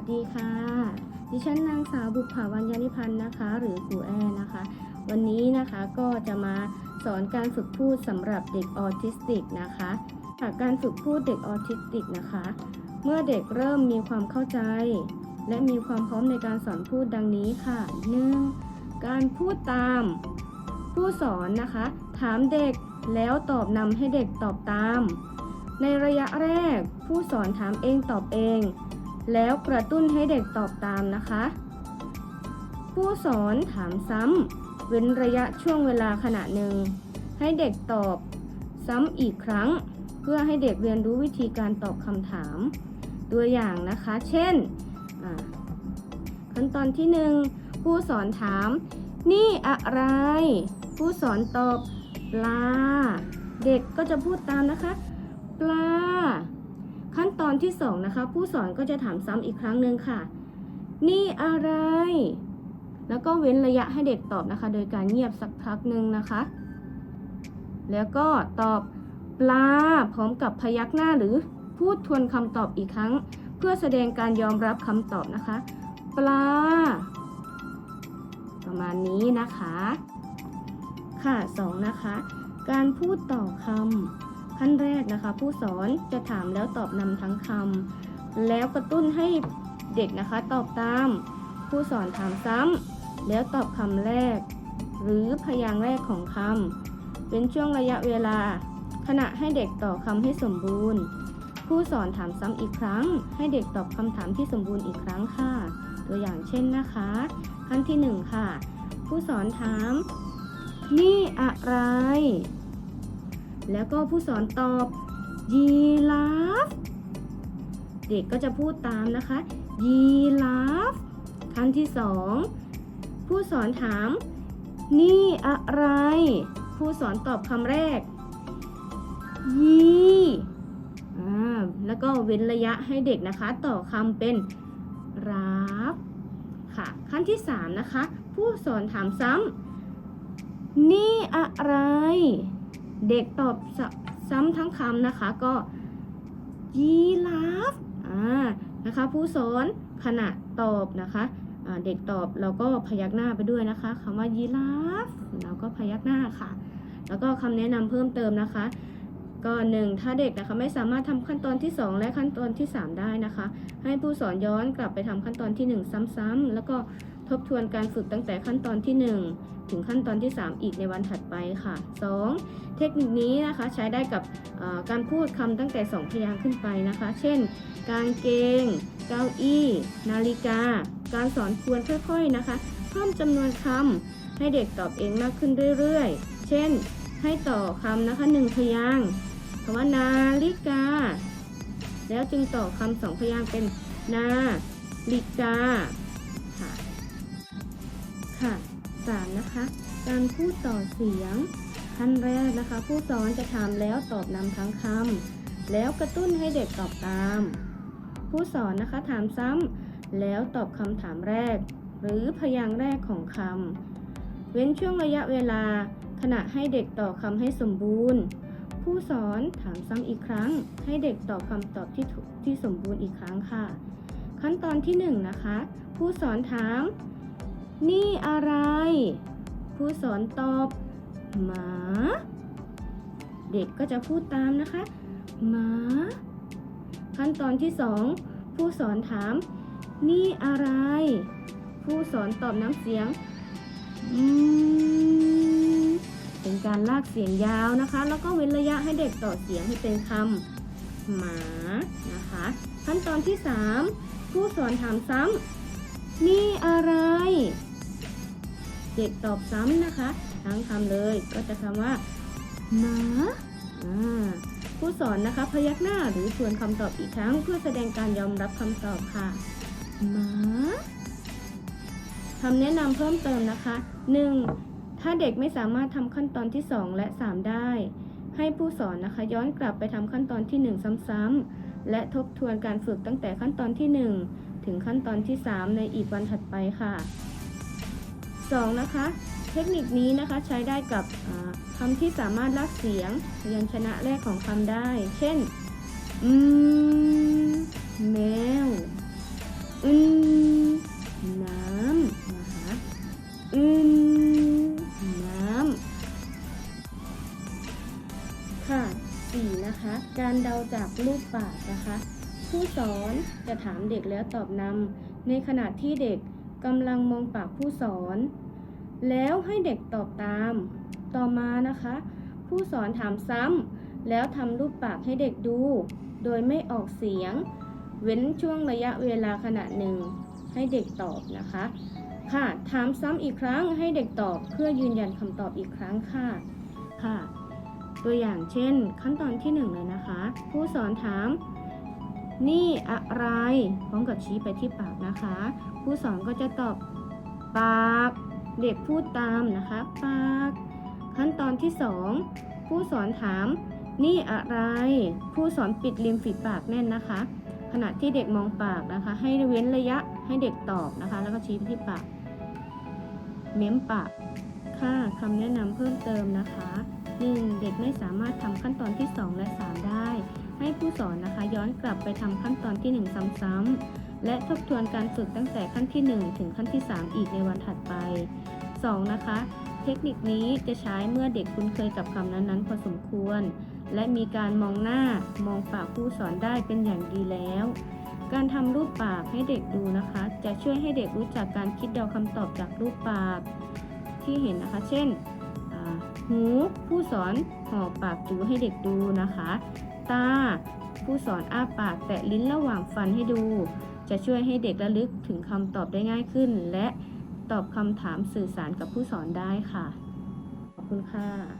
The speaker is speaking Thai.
สดีค่ะ ดิฉันนางสาวบุภาวัญญานิพันธ์นะคะ หรือครูแอนะคะ วันนี้นะคะก็จะมาสอนการฝึกพูดสำหรับเด็กออทิสติกนะคะค่ะการฝึกพูดเด็กออทิสติกนะคะ เมื่อเด็กเริ่มมีความเข้าใจ และมีความพร้อมในการสอนพูดดังนี้ค่ะ 1. การพูดตาม ผู้สอนนะคะ ถามเด็กแล้วตอบนำให้เด็กตอบตาม ในระยะแรกผู้สอนถามเองตอบเอง แล้วกระตุ้นให้เด็กตอบตามนะคะ ผู้สอนถามซ้ำเว้นระยะช่วงเวลาขณะหนึ่ง ให้เด็กตอบซ้ำอีกครั้ง เพื่อให้เด็กเรียนรู้วิธีการตอบคำถาม ตัวอย่างนะคะ เช่น ขั้นตอนที่หนึ่งผู้สอนถาม นี่อะไร ผู้สอนตอบ ปลา เด็กก็จะพูดตามนะคะ ปลา ขั้นตอนที่สองนะคะผู้สอนก็จะถามซ้ำอีกครั้งหนึ่งค่ะ นี่อะไร แล้วก็เว้นระยะให้เด็กตอบนะคะ โดยการเงียบสักพักหนึ่งนะคะ แล้วก็ตอบปลาพร้อมกับพยักหน้าหรือพูดทวนคำตอบอีกครั้ง เพื่อแสดงการยอมรับคำตอบนะคะ ปลา ประมาณนี้นะคะ ค่ะสองนะคะ การพูดต่อคำ ขั้นแรกนะคะ ผู้สอนจะถามแล้วตอบนำทั้งคำแล้วกระตุ้นให้เด็กนะคะตอบตาม ผู้สอนถามซ้ำแล้วตอบคำแรก หรือพยางค์แรกของคำเป็นช่วงระยะเวลา ขณะให้เด็กต่อคำให้สมบูรณ์ ผู้สอนถามซ้ำอีกครั้ง ให้เด็กตอบคำถามที่สมบูรณ์อีกครั้งค่ะ ตัวอย่างเช่นนะคะขั้นที่หนึ่งค่ะ ผู้สอนถาม นี่อะไร แล้วก็ผู้สอนตอบยีราฟเด็กก็จะพูดตามนะคะ ยีราฟขั้นที่สองผู้สอนถาม นี่อะไร ผู้สอนตอบคำแรก ยีแล้วก็เว้นระยะให้เด็กนะคะ ต่อคำเป็นราฟค่ะ ขั้นที่สามนะคะ ผู้สอนถามซ้ำนี่อะไร เด็กตอบซ้ำทั้งคำนะคะก็ยีราฟอ่านะคะผู้สอนขณะตอบนะคะเด็กตอบเราก็พยักหน้าไปด้วยนะคะคำว่ายีราฟเราก็พยักหน้าค่ะ แล้วก็คำแนะนำเพิ่มเติมนะคะ ก็หนึ่งถ้าเด็กนะคะไม่สามารถทำขั้นตอนที่ 2 และขั้นตอนที่ 3 ได้นะคะ ให้ผู้สอนย้อนกลับไปทำขั้นตอนที่ 1 ซ้ำๆแล้วก็ ทบทวนการฝึกตั้งแต่ขั้นตอนที่ 1 ถึงขั้นตอนที่ 3 อีกในวันถัดไปค่ะ 2. เทคนิคนี้นะคะใช้ได้กับการพูดคำตั้งแต่ 2 พยางค์ขึ้นไปนะคะ เช่น กางเกง เก้าอี้ นาฬิกา การสอนควรค่อยๆนะคะ เพิ่มจำนวนคำให้เด็กตอบเองมากขึ้นเรื่อยๆ เช่น ให้ต่อคำนะคะหนึ่งพยางค์คำว่านาฬิกา แล้วจึงต่อคำสองพยางค์เป็นนาฬิกาค่ะ ค่ะสามนะคะ การพูดต่อเสียงขั้นแรกนะคะ ผู้สอนจะถามแล้วตอบนำทั้งคำแล้วกระตุ้นให้เด็กตอบตาม ผู้สอนนะคะถามซ้ำแล้วตอบคำถามแรก หรือพยางค์แรกของคำเว้นช่วงระยะเวลา ขณะให้เด็กตอบคำให้สมบูรณ์ ผู้สอนถามซ้ำอีกครั้ง ให้เด็กตอบคำตอบที่ที่สมบูรณ์อีกครั้งค่ะ ขั้นตอนที่หนึ่งนะคะ ผู้สอนถาม นี่อะไร ผู้สอนตอบ หมา เด็กก็จะพูดตามนะคะ หมา ขั้นตอนที่สองผู้สอนถาม นี่อะไร ผู้สอนตอบน้ำเสียงอืมเป็นการลากเสียงยาวนะคะ แล้วก็เว้นระยะให้เด็กต่อเสียงให้เป็นคำหมานะคะ ขั้นตอนที่สามผู้สอนถามซ้ำนี่อะไร ด็กตอบซ้ำนะคะ ทั้งคำเลยก็จะคำว่าหมาอ่าผู้สอนนะคะพยักหน้าหรือทวนคำตอบอีกครั้ง เพื่อแสดงการยอมรับคำตอบค่ะหมาคำแนะนำเพิ่มเติมนะคะ 1. ถ้าเด็กไม่สามารถทำขั้นตอนที่ 2 และ 3 ได้ ให้ผู้สอนนะคะย้อนกลับไปทำขั้นตอนที่ 1 ซ้ำๆและทบทวนการฝึกตั้งแต่ขั้นตอนที่ 1 ถึงขั้นตอนที่ 3 ในอีกวันถัดไปค่ะ 2. นะคะ เทคนิคนี้นะคะใช้ได้กับคำที่สามารถลากเสียงยัญชนะแรกของคำได้ เช่น อืม แมวออึนน้ำนะคะอึนน้ำ ค่ะสี่นะคะ การเดาจากรูปปากนะคะ ผู้สอนจะถามเด็กแล้วตอบนำในขณะที่เด็ก กำลังมองปากผู้สอน แล้วให้เด็กตอบตาม ต่อมานะคะ ผู้สอนถามซ้ำแล้วทำรูปปากให้เด็กดู โดยไม่ออกเสียง เว้นช่วงระยะเวลาขณะหนึ่ง ให้เด็กตอบนะคะ ค่ะ ถามซ้ำอีกครั้งให้เด็กตอบเพื่อยืนยันคำตอบอีกครั้งค่ะ ค่ะ ตัวอย่างเช่น ขั้นตอนที่หนึ่งเลยนะคะ ผู้สอนถาม นี่อะไร พร้อมกับชี้ไปที่ปากนะคะ ผู้สอนก็จะตอบปาก เด็กพูดตามนะคะ ปาก ขั้นตอนที่สองผู้สอนถาม นี่อะไร ผู้สอนปิดริมฝีปากแน่นนะคะ ขณะที่เด็กมองปากนะคะ ให้เว้นระยะให้เด็กตอบนะคะ แล้วก็ชี้ไปที่ปาก เม้มปาก ค่ะคำแนะนำเพิ่มเติมนะคะ 1. เด็กไม่สามารถทำขั้นตอนที่ 2 และ 3 ได้ ให้ผู้สอนนะคะย้อนกลับไปทำขั้นตอนที่ 1 ซ้ำๆและทบทวนการฝึกตั้งแต่ขั้นที่ 1 ถึงขั้นที่ 3 อีกในวันถัดไป 2. นะคะ เทคนิคนี้จะใช้เมื่อเด็กคุ้นเคยกับคำนั้นๆ พอสมควร และมีการมองหน้ามองปากผู้สอนได้เป็นอย่างดีแล้ว การทำรูปปากให้เด็กดูนะคะ จะช่วยให้เด็กรู้จักการคิดเดาคำตอบจากรูปปาก ที่เห็นนะคะ เช่น หู ผู้สอนห่อปากจูให้เด็กดูนะคะ ตา ผู้สอนอ้าปากแตะลิ้นระหว่างฟันให้ดู จะช่วยให้เด็กระลึกถึงคำตอบได้ง่ายขึ้น และตอบคำถามสื่อสารกับผู้สอนได้ค่ะ ขอบคุณค่ะ